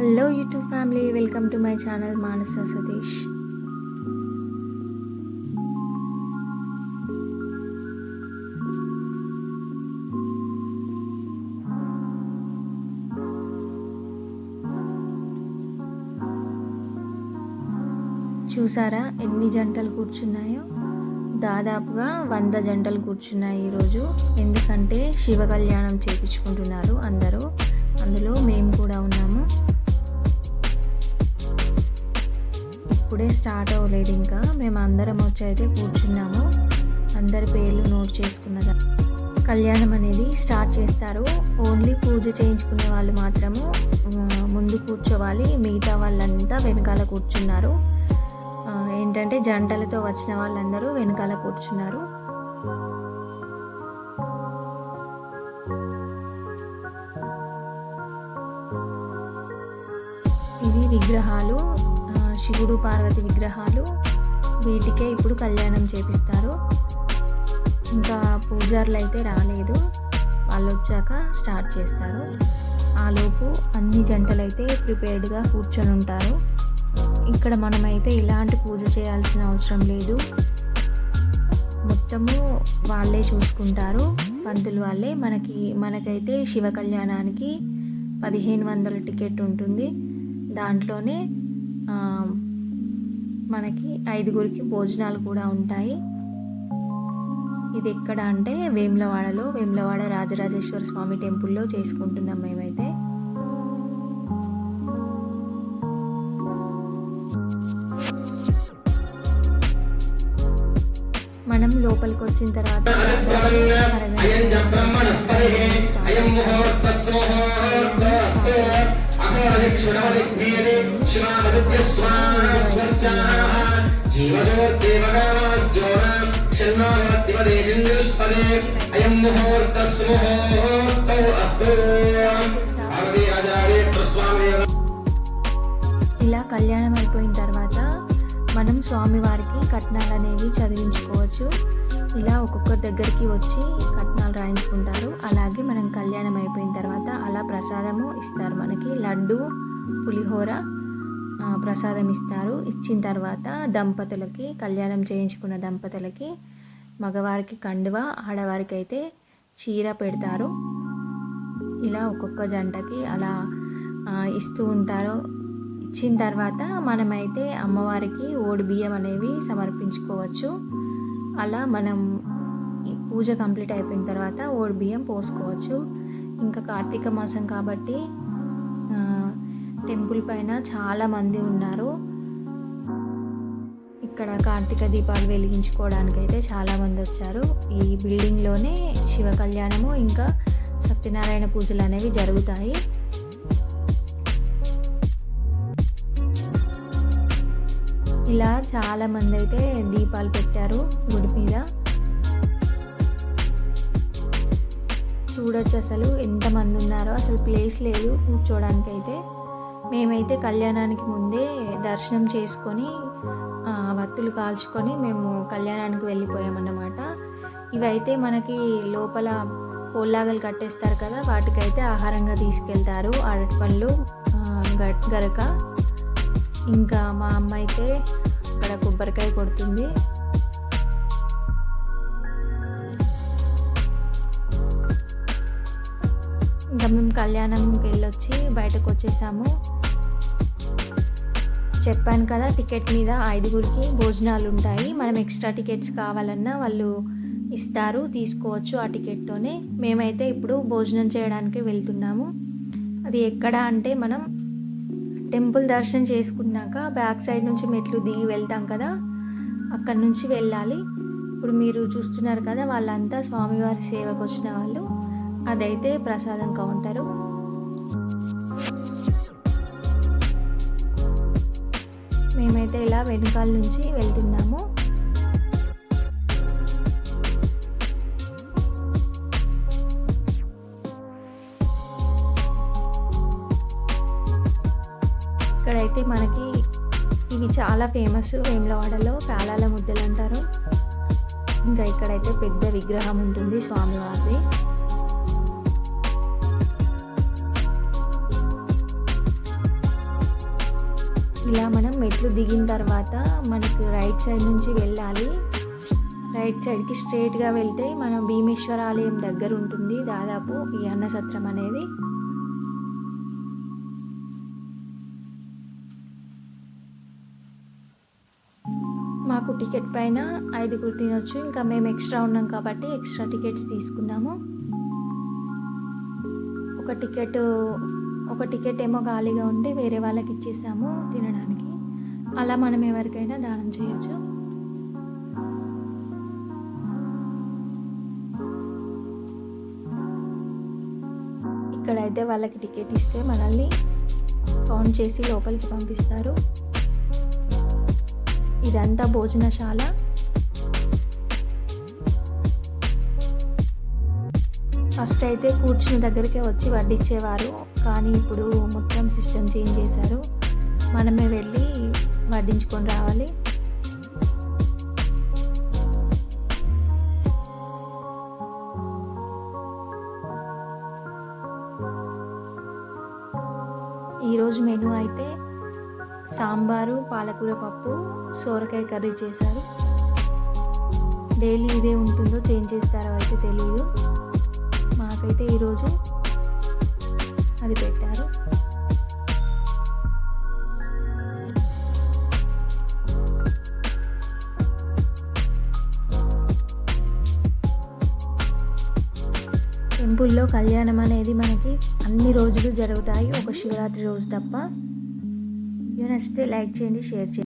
Hello YouTube family welcome to my channel Manasa Satish చూసారా ఎన్ని జంటలు కూర్చున్నాయో? దాదాపుగా వంద జంటలు కూర్చున్నాయి ఈరోజు. ఎందుకంటే శివ కళ్యాణం చేపించుకుంటున్నారు అందరూ. అందులో మేము కూడా ఉన్నాము. అప్పుడే స్టార్ట్ అవ్వలేదు ఇంకా. మేము అందరం వచ్చి అయితే కూర్చున్నాము. అందరి పేర్లు నోట్ చేసుకున్నదా కళ్యాణం అనేది స్టార్ట్ చేస్తారు. ఓన్లీ పూజ చేయించుకునే వాళ్ళు మాత్రము ముందు కూర్చోవాలి. మిగతా వాళ్ళంతా వెనకాల కూర్చున్నారు. ఏంటంటే జంటలతో వచ్చిన వాళ్ళందరూ వెనకాల కూర్చున్నారు. ఇది విగ్రహాలు. శివుడు పార్వతి విగ్రహాలు వీటికే ఇప్పుడు కళ్యాణం చేపిస్తారు. ఇంకా పూజారులు అయితే రాలేదు. వాళ్ళు వచ్చాక స్టార్ట్ చేస్తారు. ఆలోపు అన్ని జంటలు అయితే ప్రిపేర్డ్గా కూర్చొని ఉంటారు. ఇక్కడ మనమైతే ఇలాంటి పూజ చేయాల్సిన అవసరం లేదు. మొత్తము వాళ్ళే చూసుకుంటారు. పంతులు వాళ్ళే మనకి మనకైతే శివ కళ్యాణానికి పదిహేను వందల టికెట్ ఉంటుంది. దాంట్లోనే మనకి ఐదుగురికి భోజనాలు కూడా ఉంటాయి. ఇది ఎక్కడ అంటే వేములవాడలో వేములవాడ రాజరాజేశ్వర స్వామి టెంపుల్లో చేసుకుంటున్నాం మేమైతే. మనం లోపలికి వచ్చిన తర్వాత అయం ఇలా కళ్యాణం అయిపోయిన తర్వాత మనం స్వామివారికి కట్నాలు అనేవి చదివించుకోవచ్చు. ఇలా ఒక్కొక్కరి దగ్గరికి వచ్చి కట్నాలు రాయించుకుంటారు. అలాగే మనం కళ్యాణం అయిపోయిన తర్వాత అలా ప్రసాదము ఇస్తారు. మనకి లడ్డు పులిహోర ప్రసాదం ఇస్తారు. ఇచ్చిన తర్వాత దంపతులకి కళ్యాణం చేయించుకున్న దంపతులకి మగవారికి కండువ ఆడవారికి అయితే చీర పెడతారు. ఇలా ఒక్కొక్క జంటకి అలా ఇస్తూ ఉంటారు. ఇచ్చిన తర్వాత మనమైతే అమ్మవారికి ఓడి బియ్యం అనేవి సమర్పించుకోవచ్చు. అలా మనం పూజ కంప్లీట్ అయిపోయిన తర్వాత ఓడి బియ్యం పోసుకోవచ్చు. ఇంకా కార్తీక మాసం కాబట్టి టెంపుల్ పైన చాలా మంది ఉన్నారు. ఇక్కడ కార్తీక దీపాలు వెలిగించుకోవడానికి అయితే చాలా మంది వచ్చారు. ఈ బిల్డింగ్లోనే శివ కళ్యాణము ఇంకా సత్యనారాయణ పూజలు అనేవి జరుగుతాయి. ఇలా చాలా మంది అయితే దీపాలు పెట్టారు గుడి మీద. చూడొచ్చు అసలు ఎంతమంది ఉన్నారో. అసలు ప్లేస్ లేదు. కూర్చోడానికి అయితే మేమైతే కళ్యాణానికి ముందే దర్శనం చేసుకొని వత్తులు కాల్చుకొని మేము కళ్యాణానికి వెళ్ళిపోయామన్నమాట. ఇవైతే మనకి లోపల కోల్లాగలు కట్టేస్తారు కదా వాటికైతే ఆహారంగా తీసుకెళ్తారు. అరటిపళ్ళు గ- గరక. ఇంకా మా అమ్మ అయితే అక్కడ కొబ్బరికాయ కొడుతుంది. ఇంకా మేము కళ్యాణంకి వెళ్ళొచ్చి బయటకు వచ్చేసాము. చెప్పాను కదా టికెట్ మీద ఐదుగురికి భోజనాలు ఉంటాయి మనం ఎక్స్ట్రా టికెట్స్ కావాలన్నా వాళ్ళు ఇస్తారు తీసుకోవచ్చు ఆ టికెట్తోనే. మేమైతే ఇప్పుడు భోజనం చేయడానికి వెళ్తున్నాము. అది ఎక్కడ అంటే మనం టెంపుల్ దర్శనం చేసుకున్నాక బ్యాక్ సైడ్ నుంచి మెట్లు దిగి వెళ్తాం కదా అక్కడి నుంచి వెళ్ళాలి. ఇప్పుడు మీరు చూస్తున్నారు కదా వాళ్ళంతా స్వామివారి సేవకు వచ్చిన వాళ్ళు. అదైతే ప్రసాదం కౌంటరు. ఇలా వెనుకాల నుంచి వెళ్తున్నాము. ఇక్కడైతే మనకి ఇవి చాలా ఫేమస్ వేములవాడలో పేలాల ముద్దలు అంటారు. ఇంకా ఇక్కడైతే పెద్ద విగ్రహం ఉంటుంది స్వామివారిది. ఇలా మనం మెట్లు దిగిన తర్వాత మనకు రైట్ సైడ్ నుంచి వెళ్ళాలి. రైట్ సైడ్కి స్ట్రేట్గా వెళ్తే మన భీమేశ్వర ఆలయం దగ్గర ఉంటుంది. దాదాపు ఈ అన్నసత్రం అనేది. మాకు టికెట్ పైన ఐదుగురు తినొచ్చు. ఇంకా మేము ఎక్స్ట్రా ఉన్నాం కాబట్టి ఎక్స్ట్రా టికెట్స్ తీసుకున్నాము. ఒక టికెట్ ఒక టికెట్ ఏమో ఖాళీగా ఉంటే వేరే వాళ్ళకి ఇచ్చేసాము తినడానికి. అలా మనం ఎవరికైనా దానం చేయొచ్చు. ఇక్కడైతే వాళ్ళకి టికెట్ ఇస్తే మనల్ని కౌంట్ చేసి లోపలికి పంపిస్తారు. ఇదంతా భోజనశాల. ఫస్ట్ అయితే కూర్చుని దగ్గరికే వచ్చి వడ్డించేవారు. కానీ ఇప్పుడు మొత్తం సిస్టమ్ చేంజ్ చేశారు. మనమే వెళ్ళి వడ్డించుకొని రావాలి. ఈరోజు మెనూ అయితే సాంబారు పాలకూర పప్పు సోరకాయ కర్రీ చేశారు. డైలీ ఇదే ఉంటుందో చేంజ్ చేస్తారో అయితే తెలియదు నాకైతే ఈరోజు అది పెట్టారు. టెంపుల్లో కళ్యాణం అనేది మనకి అన్ని రోజులు జరుగుతాయి. ఒక శివరాత్రి రోజు తప్ప. ఇవి నచ్చితే లైక్ చేయండి షేర్ చేయండి.